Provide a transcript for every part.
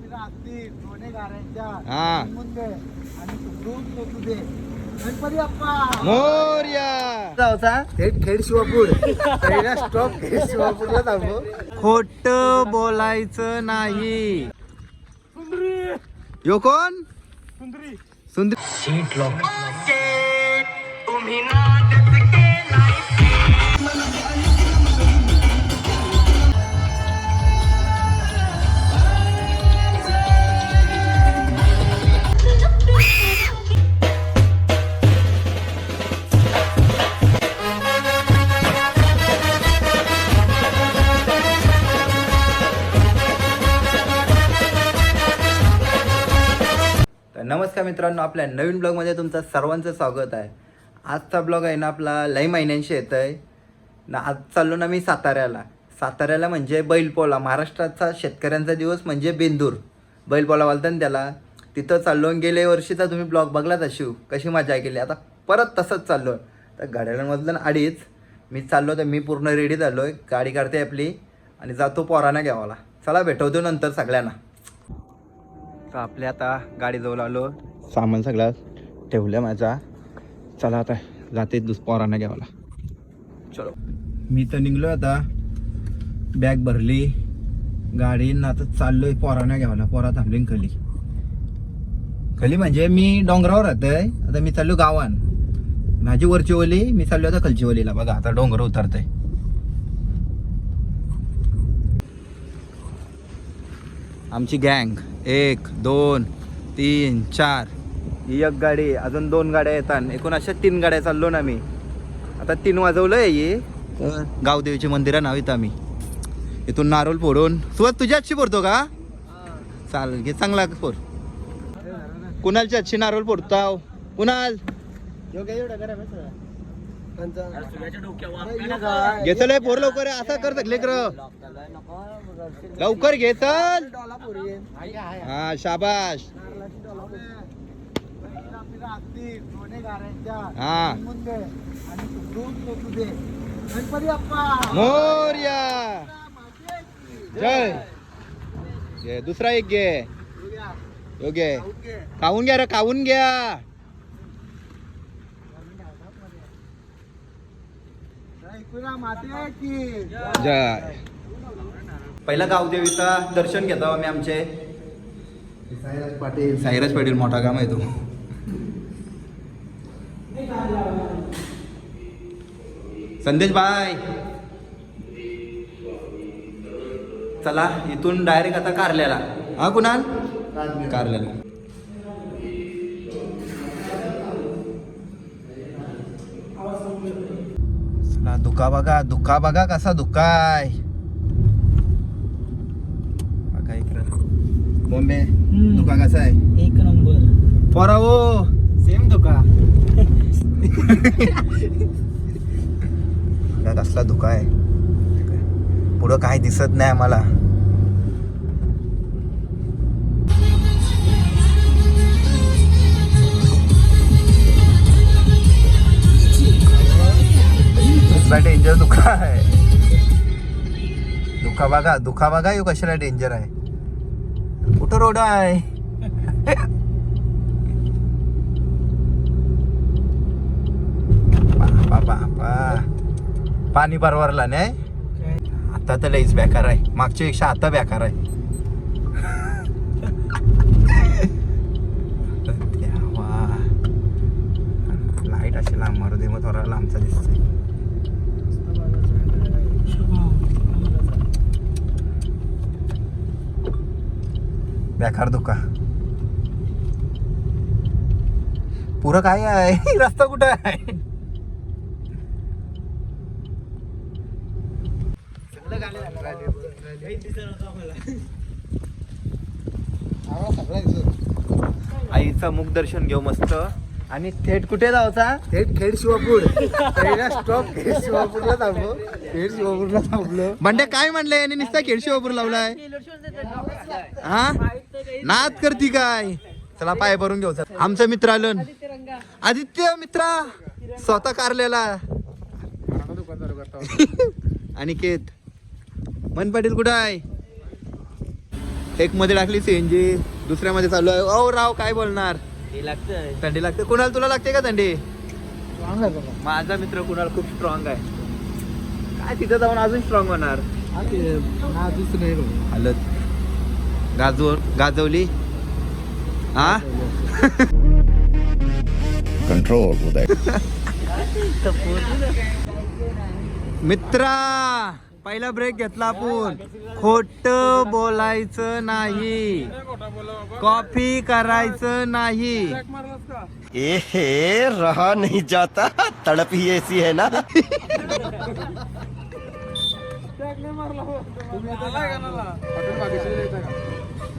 पिना असतील दोन्ही गाड्यांच्या हा. मुंदे आणि सुखरूप तो तुझे गणपती बाप्पा मोर्या! जाऊचा थेट खेड शिवापूर. पहिला स्टॉप खेड शिवापूरला थांबो खोट बोलायचं नाही. यो कोण? सुंदरी! सीट लॉक तर नमस्कार मित्रांनो आपल्या नवीन ब्लॉगमध्ये तुमचं सर्वांचं स्वागत आहे. आजचा ब्लॉग आहे ना आपला लई महिन्यांशी येतं आहे ना आज चाललो ना मी साताऱ्याला. साताऱ्याला म्हणजे बैलपोला महाराष्ट्राचा शेतकऱ्यांचा दिवस म्हणजे बेंदूर. बैलपोला वालतन ना त्याला. तिथं चाललो गेल्या वर्षीचा तुम्ही ब्लॉग बघलाच अशिव कशी मजा केली. आता परत तसंच चाललो तर गाड्यांमधलं ना अडीच. मी चाललो तर मी पूर्ण रेडी झालो आहे गाडी काढते आपली. आणि जातो पोरांना घ्यावाला. चला भेटवतो नंतर सगळ्यांना. तर आपल्या आता गाडीजवळ आलो. सामान सगळं ठेवलं माझा. चला आता जाते दुस पोरांना घ्यावाला चलो. मी तर निघलो आता. बॅग भरली. गाडीनं आता चाललोय पोरांना घ्यावाला पोरा थांबली खली. खली म्हणजे मी डोंगरावर राहतोय. आता मी चाललो गावान. माझी वरची ओली मी चाललो आता खालची ओलीला. बघा आता डोंगर उतरतंय. आमची गँग. एक दोन तीन चार. ही एक गाडी अजून दोन गाड्या येतात. एकूण अशा तीन गाड्या चाललो ना मी. आता तीन वाजवलं आहे ही. तर गावदेवीचे मंदिर नाव इथं आम्ही. इथून नारोल फोडून. सुरुवात तुझ्या आजची फोडतो का? चालेल घे चांगला फोड कुणालची आजची नारोल फोडताव? कुणाल? घेतलंय पोर लवकर. असा कर लेकर लवकर घे चल. हा शाबाश हा. मोर्या. जय. घे दुसरा एक घे. यो घे. खाऊन घ्या रे खाऊन घ्या. माते जय. पहिला गावदेवीचा दर्शन घेतो आम्ही आमचे. पाटील. साईराज पाटील मोठा काम आहे तो. संदेश बाय. चला इथून डायरेक्ट आता कारल्याला. हा कुणाल? कारल्याला. चला दुका बघा दुका बघा कसा दुकाय बघा इकडं बॉम्बे दुका कसा आहे? एक नंबर. पोरा हो सेम दुका कसला धुका आहे. पुढं काय दिसत नाही आम्हाला. कसला डेंजर धुका आहे? धुका बघा धुका बघा यो कशाला डेंजर आहे. कुठं रोड आहे बापा बापा पाणी परवरला नाही आता तर लईच बेकार आहे. मागच्या पेक्षा आता बेकार आहे. लाइट अशी लांब मारू दे मग थोडा लांबचा दिसतो. बेकार दुका पुरं काय आहे? रस्ता कुठं आहे? आईचं मुख दर्शन घेऊ मस्त. आणि थेट कुठे जायचा थेट खेड शिवापूर. पहिला स्टॉप खेड शिवापूरला थांबो खेड शिवापूरला थांबलो बंड्या काय म्हणलंय आणि नुसता खेळशी वापर लावलाय. हा? नाद करती काय? चला पाय भरून घेऊ. आमचा मित्र आलं आदित्य मित्रा स्वतः कारलेला अनिकेत. मन पाटील कुठं आहे? एक मध्ये टाकली सीएनजी दुसऱ्यामध्ये चालू आहे. ओ राव काय बोलणार? थंडी लागते. कुणाला तुला लागते का थंडी? माझा मित्र कुणाल खूप स्ट्रॉंग आहे. काय तिथं जाऊन अजून स्ट्रॉंग होणार. हालत गाजव गाजवली? हा that. मित्रा! पहिला ब्रेक घेतला आपण. खोट बोलायचं नाही. कॉफी करायचं नाही. ए रहा नहीं जाता. तड़प ही ऐसी है ना. हॉटेल बागेश्वरीला येतं का?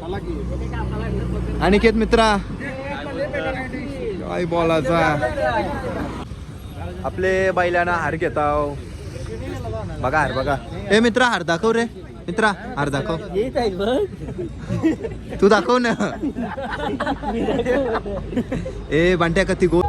चला की. अनिकेत मित्रा. काय बोलायचा? आपले बैलांना हार घेताव. बघा हार बघा. ए मित्रा हार दाखव रे. मित्रा हार दाखव. तू दाखव ना. ए बांट्या कती गो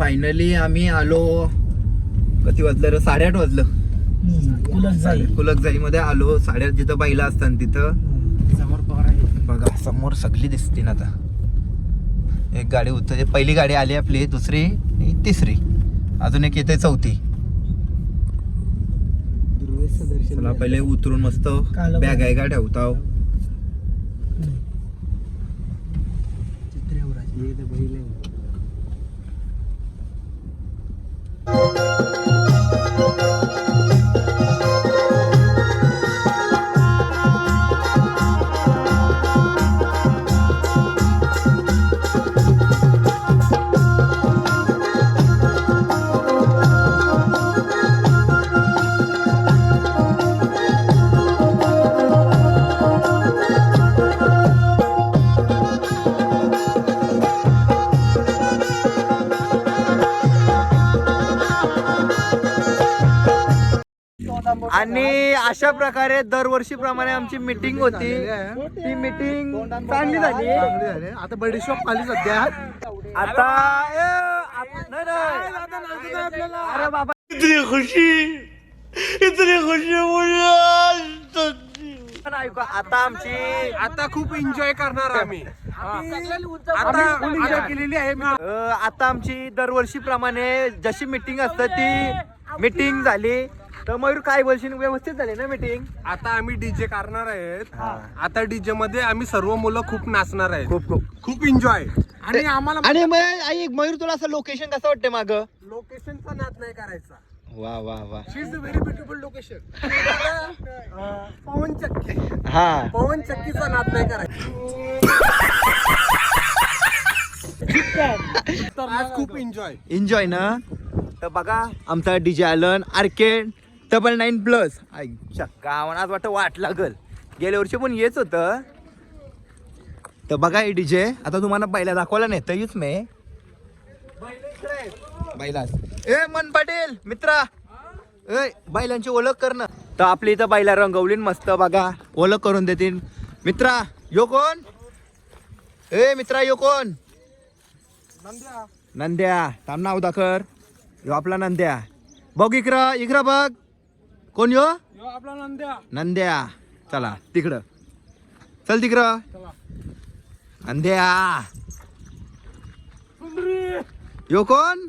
फायनली आम्ही आलो किती वाजलं रे? साडेआठ वाजलं. कुलकजाई मध्ये आलो साडेआठ जिथं बैला असतात तिथं समोर बघा समोर सगळी दिसतील आता. एक गाडी उतर पहिली गाडी आली आपली दुसरी तिसरी. अजून एक येते चौथी. चला पहिले उतरून मस्त बॅग आहे का चित्र्यावराची हे तर बैल अशा प्रकारे दरवर्षी प्रमाणे आमची मिटिंग होती. ती मिटिंग चांगली झाली. आता बडीशॉप आली सध्या. आता नाही, नाही. अरे बाबा. इतनी खुशी. इतनी खुशी आता आमची आता खूप एन्जॉय करणार आम्ही. आता एन्जॉय केलेली आहे. आता आमची दरवर्षी प्रमाणे जशी मिटिंग असते ती मिटिंग झाली. तर मयूर काय बोलशील? व्यवस्थित झाली ना मिटिंग आता आम्ही डीजे करणार आहेत. आता डीजे मध्ये आम्ही सर्व मुलं खूप नाचणार आहेत. खूप खूप. खूप एन्जॉय आणि आम्हाला आणि मग आई मयूर तुला असं लोकेशन कसं वाटतं माग? लोकेशनचा नाद नाही करायचा. वा वा वा. She is a very beautiful location पवन चक्की. हा. पवन चक्कीचा नाद नाही करायचा. आज खूप एन्जॉय एन्जॉय ना? तर बघा आमचा डीजे आलन आर्केड डबल नाईन प्लस आईच्या गावात आज वाटतं वाट लागल. गेल्या वर्षी पण येच होतं. तर बघा हे डीजे आता तुम्हाला बैला दाखवायला तर यूच मे. बैलास. ए मन पाटील मित्रा. ए बैलांची ओळख कर ना. तर आपली इथं बैला रंगवली मस्त बघा. ओळख करून देतील. मित्रा यो कोण? ए मित्रा यो कोण? नंद्या. थांब नाव दाखर यो आपला नंद्या. बघ इकडं इकडं बघ. कोण यो? आपला नंद्या. नंद्या. चला तिकडं. चल तिकडं. नंद्या. यो कोण?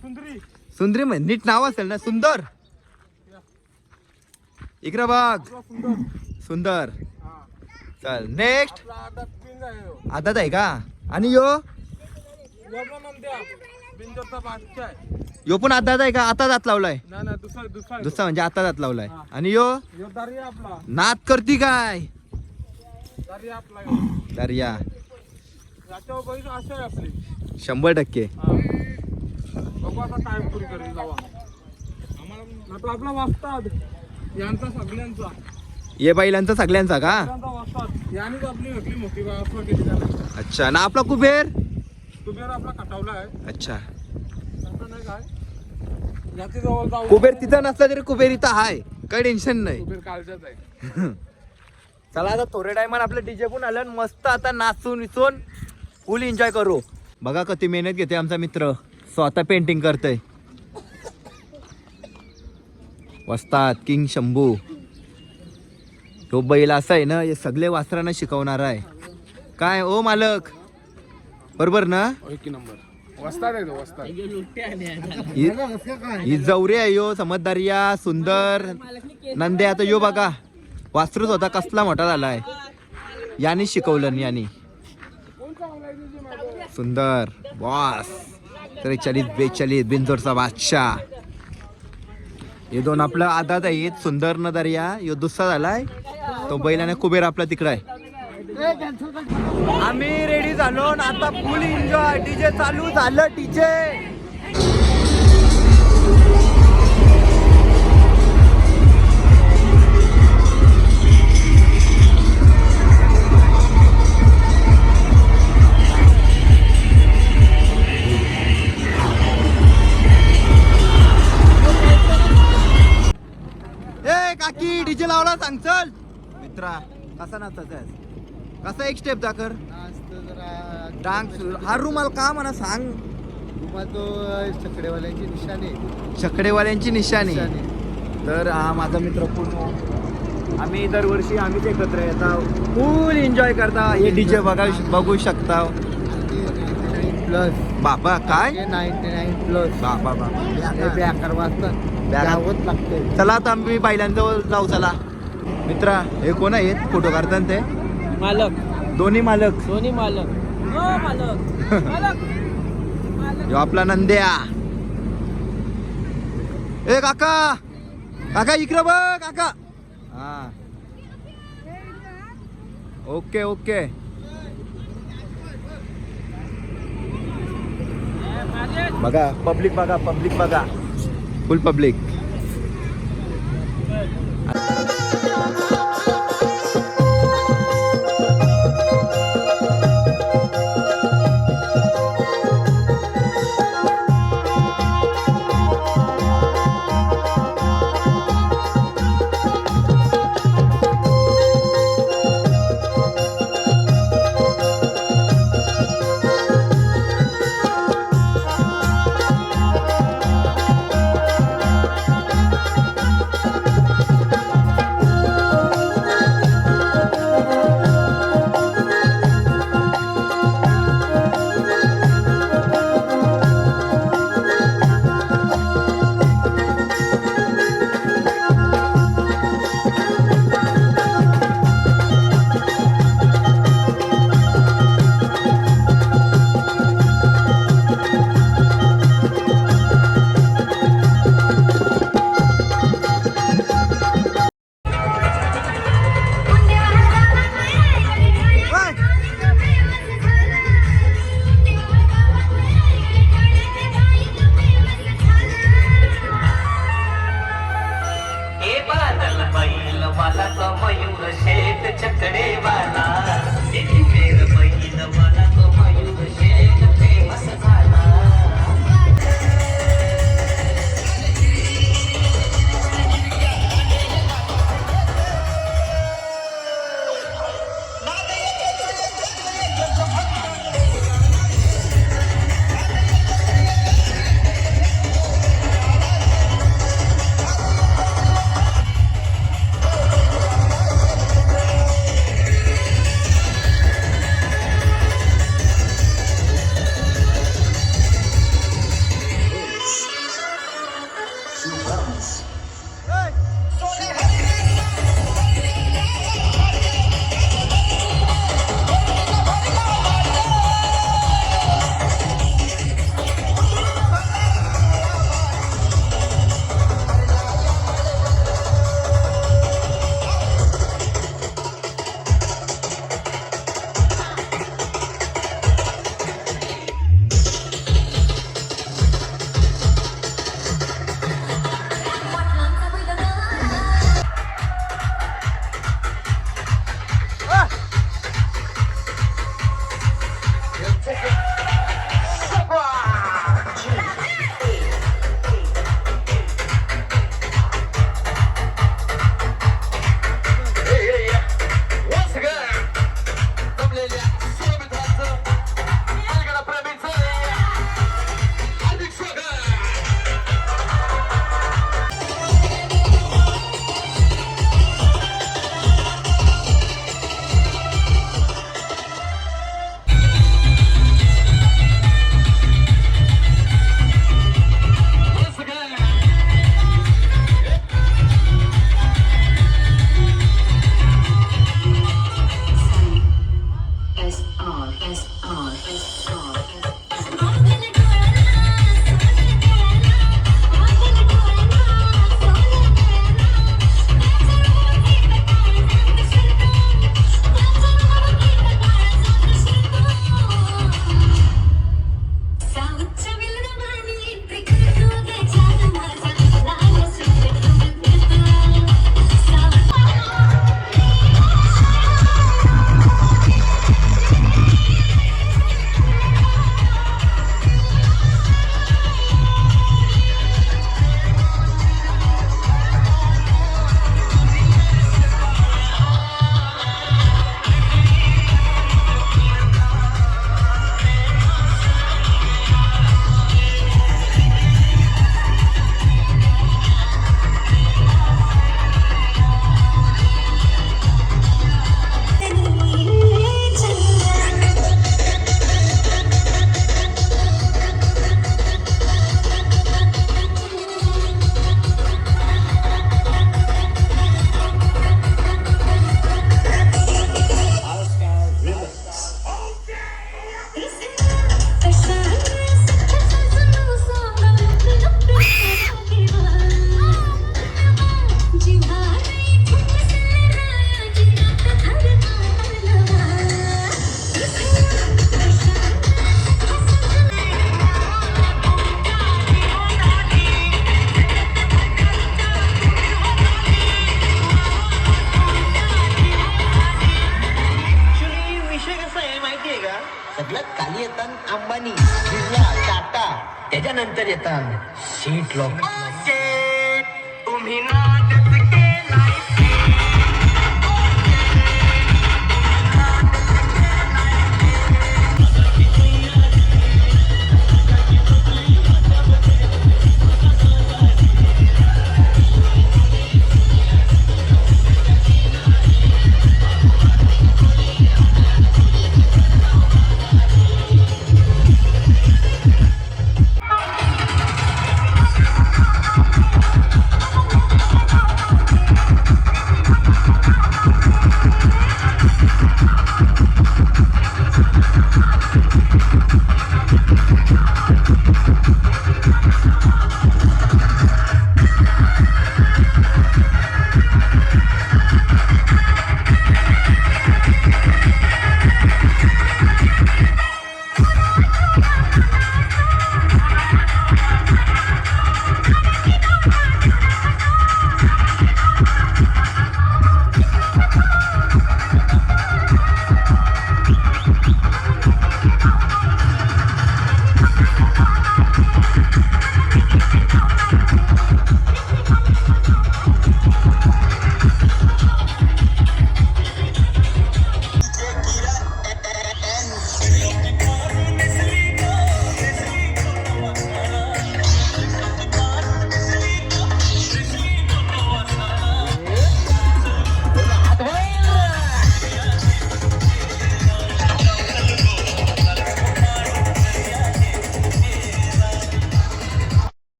सुंदरी. सुंदरी म्हण नीट नाव असेल ना सुंदर. इकडं बघ. सुंदर. चल नेक्स्ट किंग आहे का? आणि यो? ह्यो यो पण आताच आहे का? आता दात लावलाय. दुसरा म्हणजे आता दात लावलाय. आणि यो? दर्या आपला. नात करती काय? दर्या आपला याच्यावर आहे आपली. शंभर टक्के. हा. बघू आता टाइम पुरी करेल जावा आता आपला यांचा सगळ्यांचा. ये बैलांचा सगळ्यांचा का? सगळ्यांचा वाजतात यानेच आपली नकली मोठी वाजता केली त्याला अच्छा. ना आपला कुबेर? कुबेर आपला कटावला आहे. अच्छा. आता काय? याची जवळ जाऊ. कुबेर तिथं नसला तरी कुबेर इथं हाय. काही टेन्शन नाही. कुबेर कालच्याच आहे. चला आता थोड्या टायमात आपलं डीजे पण आलं आणि मस्त आता नाचून विचून फुल एन्जॉय करू. बघा किती मेहनत घेते आमचा मित्र. स्वतः पेंटिंग करतय. वस्तात किंग शंभू. तो बैल असा आहे ना हे सगळे वासरांना शिकवणार आहे. काय ओ मालक? बरोबर ना? एक नंबर. आहे तो ही ही जवरे आहे यो समजदारिया सुंदर नंदे आता यो बघा. वासरूच होता कसला मोठा झालाय याने शिकवलं याने. सुंदर बॉस त्रेचाळीस बेचाळीस बिंदोरचा बादशाह. हे दोन आपलं आदात आहेत सुंदर न दर्या यो दुसरा झालाय. तो बैलाने कुबेर आपला तिकडं आहे. आम्ही रेडी झालो आता फुल एन्जॉय डीजे चालू झालं डीजे ए काकी डीजे लावला सांग चल. मित्रा कसा नाचायचा आहे? कसा एक स्टेप दाखर? डान्स हा रुमाल का म्हणा सांग. तो चकडेवाल्यांची निशाणी. छकडेवाल्यांची निशाणी. तर हा माझा मित्र पूर्ण. आम्ही दरवर्षी आम्हीच एकत्र येतात फुल एन्जॉय करता हे डीजे बघा बघू शकता प्लस बाबा काय? नाईन्टी नाईन प्लस बाबा बेकार वाजतात. लागते चला आता आम्ही बैलांजवळ जाऊ चला. मित्रा हे कोण आहेत? फोटो काढतात ते? मालक. दोन्ही मालक. दोन्ही मालक. हो मालक. मालक. यो आपला नंद्या. ए काका. काका इकडे बघ काका. हा. Okay okay. बघा पब्लिक बघा पब्लिक बघा. फुल पब्लिक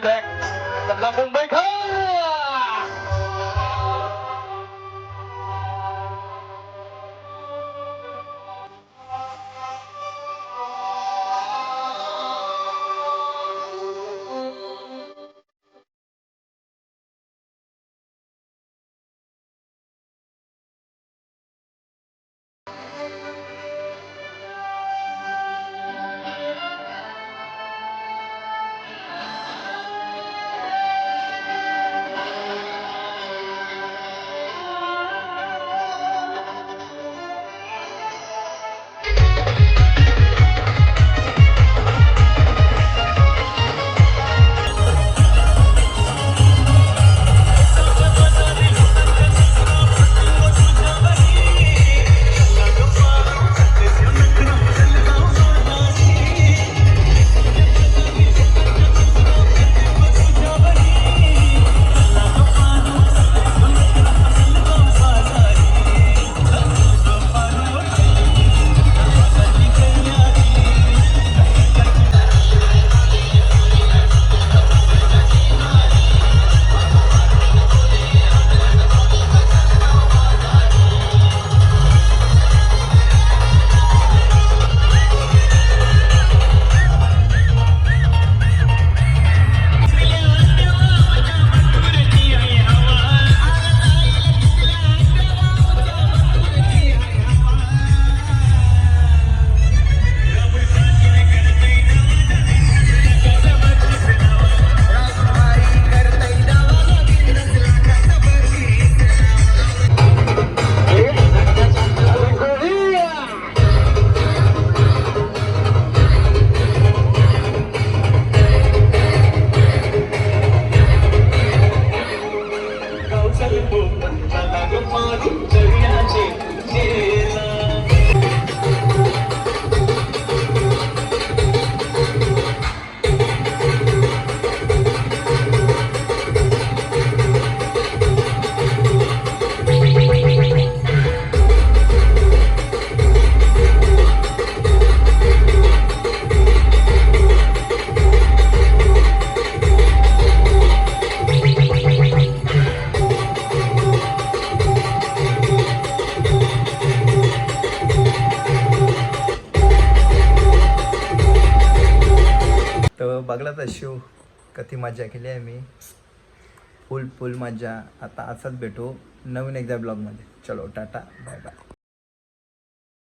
Tech, Long ती मजा केली आहे मी. फुल फुल मजा आता असंच भेटू नवीन एकदा ब्लॉगमध्ये. चलो टाटा. Bye bye.